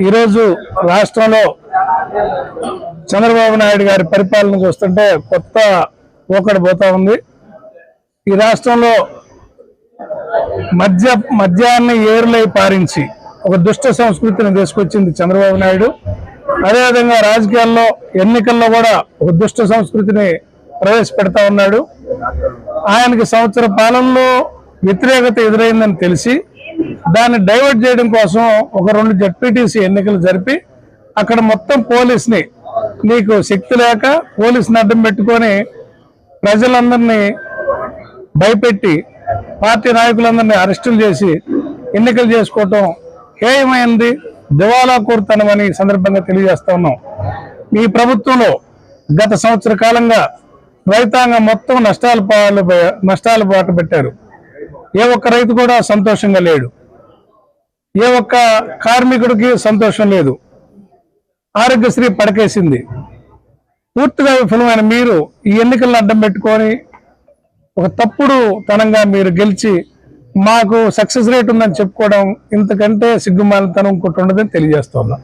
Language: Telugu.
ఈరోజు రాష్ట్రంలో చంద్రబాబు నాయుడు గారి పరిపాలన చూస్తుంటే కొత్త పోకడ పోతా ఉంది. ఈ రాష్ట్రంలో మద్య మద్యాన్ని ఏరులై పారించి ఒక దుష్ట సంస్కృతిని తీసుకొచ్చింది చంద్రబాబు నాయుడు. అదేవిధంగా రాజకీయాల్లో ఎన్నికల్లో కూడా ఒక దుష్ట సంస్కృతిని ప్రవేశపెడతా ఉన్నాడు. ఆయనకి సంవత్సర పాలనలో వ్యతిరేకత ఎదురైందని తెలిసి దాన్ని డైవర్ట్ చేయడం కోసం ఒక రెండు జడ్పీటీసీ ఎన్నికలు జరిపి అక్కడ మొత్తం పోలీస్ని నీకు శక్తి లేక పోలీసుని అడ్డం పెట్టుకొని ప్రజలందరినీ భయపెట్టి పార్టీ నాయకులందరినీ అరెస్టులు చేసి ఎన్నికలు చేసుకోవటం హేయమైంది దివాలా కోరుతనమని ఈ సందర్భంగా తెలియజేస్తా ఉన్నాం. ఈ ప్రభుత్వంలో గత సంవత్సర కాలంగా రైతాంగం మొత్తం నష్టాలు పాలు నష్టాలు బాట పెట్టారు. ఏ ఒక్క రైతు కూడా సంతోషంగా లేడు. ఏ ఒక్క కార్మికుడికి సంతోషం లేదు. ఆరోగ్యశ్రీ పడకేసింది. పూర్తిగా విఫలమైన మీరు ఈ ఎన్నికలను అడ్డం పెట్టుకొని ఒక తప్పుడు తనంగా మీరు గెలిచి మాకు సక్సెస్ రేట్ ఉందని చెప్పుకోవడం ఇంతకంటే సిగ్గుమాలితనం ఇంకోటి ఉండదని తెలియజేస్తున్నాం